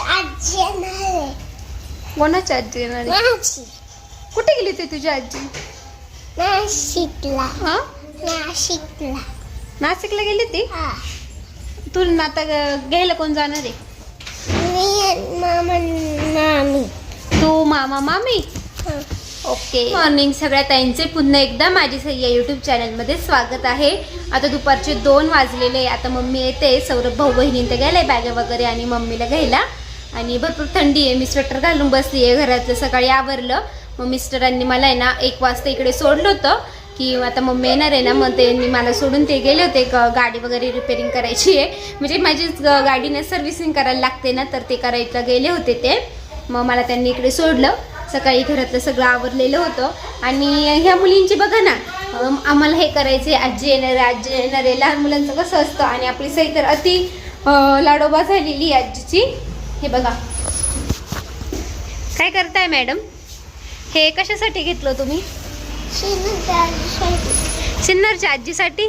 आजी येणार आहे. कोणाची आजी येणार आहे? माझी. कुठे गेली ते तुझी आजी? नाशिकला. हा? नाशिकला. नाशिकला गेली ती हा. तू ना आता ग- घ्यायला कोण जाणार आहे? मी आणि मामा मामी. तू मामा मामी? हा. ओके. मॉर्निंग सगळ्या ताईंचे पुन्हा एकदा माझी सह्या यूट्यूब चॅनलमध्ये स्वागत आहे. आता दुपारचे दोन वाजलेले आता मम्मी येते सौरभ भाऊ बहिणी तर गेलाय बॅगा वगैरे आणि मम्मीला घ्यायला. आणि भरपूर थंडी आहे. मी स्वेटर घालून बसली आहे घरातलं सकाळी आवरलं. मग मिस्टरांनी मला आहे ना एक वाजता इकडे सोडलं होतं की आता मम्मी येणार आहे ना मग त्यांनी मला सोडून ते गेले होते. गाडी वगैरे रिपेअरिंग करायची आहे. म्हणजे माझीच गाडीने सर्व्हिसिंग करायला लागते ना तर ते करायला गेले होते ते. मग मला त्यांनी इकडे सोडलं. सकाळी घरातलं सगळं आवरलेलं होतं. आणि ह्या मुलींची बघा ना आम्हाला हे करायचे आजी येणार आहे, आजी येणार आहे. लहान मुलांचं कसं असतं आणि आपली सही तर अति लाडोबा झालेली आहे आजीची. हे बघा काय करताय मॅडम हे कशासाठी घेतलं तुम्ही. सिन्नरच्या आजीसाठी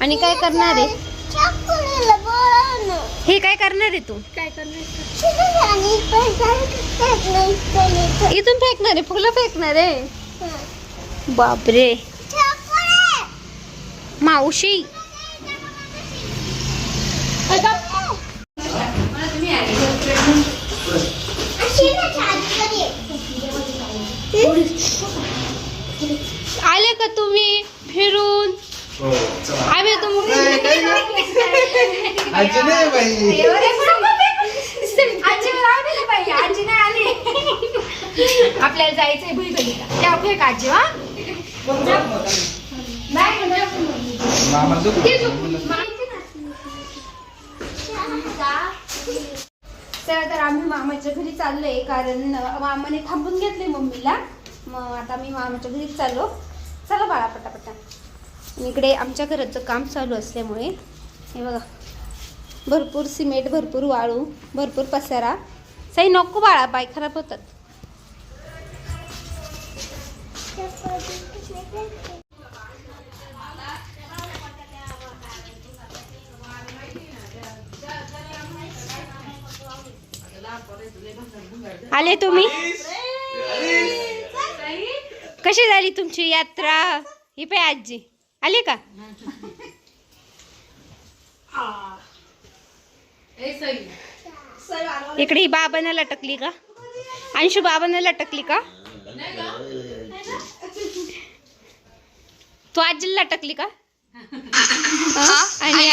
आणि काय करणार आहे. हे काय करणार आहे तू नाही करायचं. इथून फेकणार आहे फुलं फेकणार आहे. बापरे. मावशी आले का तुम्ही फिरून? हो आम्ही आपल्याला जायचंय भुईगलीला त्या फेक आजी हा? मामा तर आम्ही मामाच्या घरी चाललोय कारण मामाने थांबून घेतले मम्मीला. मग आता मी मामाच्या घरीच चाललो. चला बाळा पटापटा. इकडे आमच्या घराचं काम चालू असल्यामुळे हे बघा. भरपूर सिमेंट भरपूर वाळू भरपूर पसारा. साई नको बाळा बाय खराब होतात. आले तुम्ही? कशी झाली तुमची यात्रा? ही पाय आजी. आले का? इकडे ही बाबांना लटकली का? अंशू बाबांना लटकली का? तू आजीला लटकली का? हा? आणि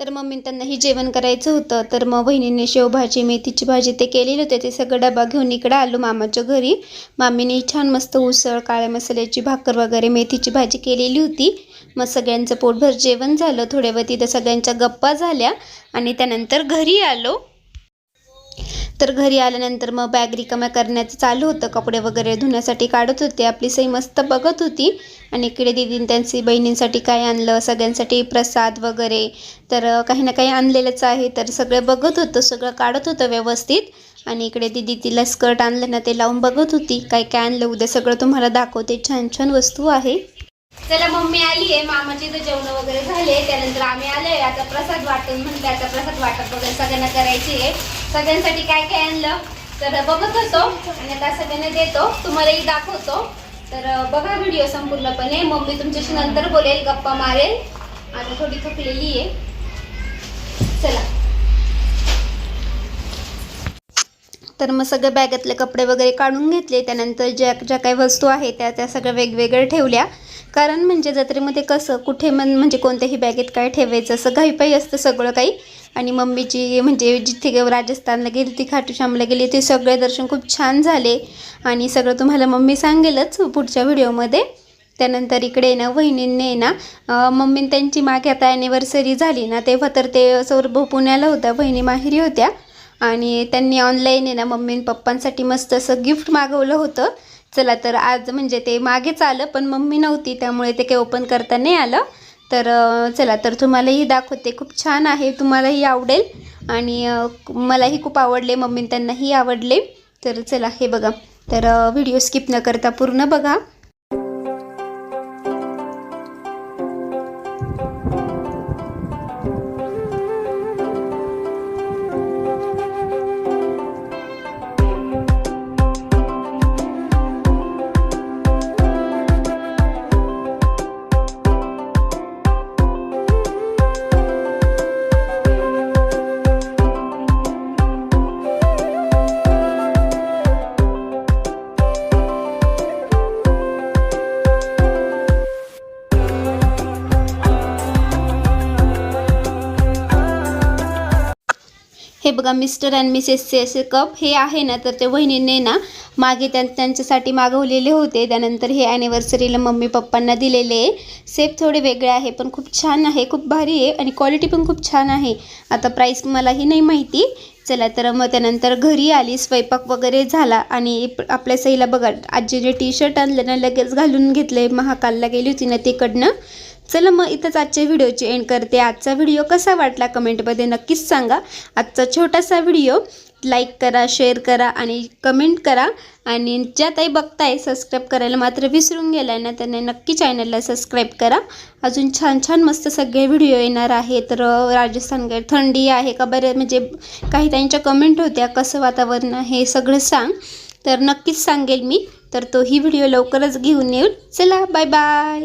तर मम्मी त्यांना जेवण करायचं होतं. तर मग बहिणीने शेवभाजी मेथीची भाजी ते केलेली होते. ते सगळं डबा घेऊन इकडं आलो मामाच्या घरी. मामीने छान मस्त उसळ काळ्या मसाल्याची भाकर वगैरे मेथीची भाजी केलेली होती. मग सगळ्यांचं पोटभर जेवण झालं. थोड्या वेळ तिथं सगळ्यांच्या गप्पा झाल्या आणि त्यानंतर घरी आलो. तर घरी आल्यानंतर मग बॅग रिकाम्या करण्याचं चालू होतं. कपडे वगैरे धुण्यासाठी काढत होते. आपली सई मस्त बघत होती. आणि इकडे दिदीने त्यांची बहिणींसाठी काय आणलं सगळ्यांसाठी प्रसाद वगैरे. तर काही ना काही आणलेलंच आहे. तर सगळं बघत होतं. सगळं काढत होतं व्यवस्थित. आणि इकडे दिदी तिला स्कर्ट आणलं ना ते लावून बघत होती. काय काय आणलं उद्या सगळं तुम्हाला दाखवते. छान छान वस्तू आहे. चला मम्मी आली आहे. मामाचे इथं जेवण वगैरे झाले. त्यानंतर आम्ही आलोय. आता प्रसाद वाटून म्हणते आता प्रसाद वाटप वगैरे सगळ्यांना करायची आहे. सगळ्यांसाठी काय काय आणलं? तर बघत होतो आणि आता सगळ्यांना देतो. तुम्हालाही दाखवतो. तर बघा व्हिडिओ संपूर्णपणे. मम्मी तुमच्याशी नंतर बोलेल गप्पा मारेल. आता थोडी थकलेली आहे. चला. तर मग सगळ्या बॅगातले कपडे वगैरे काढून घेतले. त्यानंतर ज्या ज्या काही वस्तू आहेत त्या त्या सगळ्या वेगवेगळ्या ठेवल्या. कारण म्हणजे जत्रेमध्ये कसं कुठे मन म्हणजे कोणत्याही बॅगेत काय ठेवायचं असं घाईपाई असतं सगळं काही. आणि मम्मीची म्हणजे जिथे राजस्थानला गेली ती खाटूश्यामला गेली ते सगळे दर्शन खूप छान झाले. आणि सगळं तुम्हाला मम्मी सांगेलच पुढच्या व्हिडिओमध्ये. त्यानंतर इकडे ना वहिनींनी ना अं, मम्मी त्यांची मागे आता ॲनिव्हर्सरी झाली ना तेव्हा तर ते सौरभ पुण्याला होता बहिणी माहेरी होत्या. आणि त्यांनी ऑनलाईन आहे ना मम्मी पप्पांसाठी मस्त असं गिफ्ट मागवलं होतं. चला तर आज म्हणजे ते मागेच आलं पण मम्मी नव्हती त्यामुळे ते काही ओपन करता नाही आलं. तर चला तर तुम्हालाही दाखवते. खूप छान आहे तुम्हालाही आवडेल. आणि मलाही खूप आवडले मम्मी त्यांनाही आवडले. तर चला हे बघा. तर व्हिडिओ स्किप न करता पूर्ण बघा. हे बघा मिस्टर अँड मिसेसचे असे कप हे आहे ना तर ते वहिनीने ना मागे त्यां त्यांच्यासाठी मागवलेले होते. त्यानंतर हे ॲनिव्हर्सरीला मम्मी पप्पांना दिलेले आहे. सेप थोडे वेगळे आहे पण खूप छान आहे. खूप भारी आहे आणि क्वालिटी पण खूप छान आहे. आता प्राईस मलाही नाही माहिती. चला तर मग त्यानंतर घरी आली स्वयंपाक वगैरे झाला आणि आपल्या सईला बघा आजीने टी शर्ट आणलं ना लगेच घालून घेतले महाकालला गेली होती ना तिकडनं. चला मग इथंच आजच्या व्हिडिओची एंड करते. आजचा व्हिडिओ कसा वाटला कमेंटमध्ये नक्कीच सांगा. आजचा छोटासा व्हिडिओ लाईक करा शेअर करा आणि कमेंट करा. आणि ज्या ताई बघताय सबस्क्राईब करायला मात्र विसरून गेलाय ना त्यांनी नक्की चॅनलला सबस्क्राईब करा. अजून छान छान मस्त सगळे व्हिडिओ येणार आहे तर राजस्थान राजस्थानकडे थंडी आहे का बरं? म्हणजे काही त्यांच्या कमेंट होत्या कसं वातावरण आहे हे सगळं सांग. तर नक्कीच सांगेल मी. तर तोही व्हिडिओ लवकरच घेऊन येईल. चला बाय बाय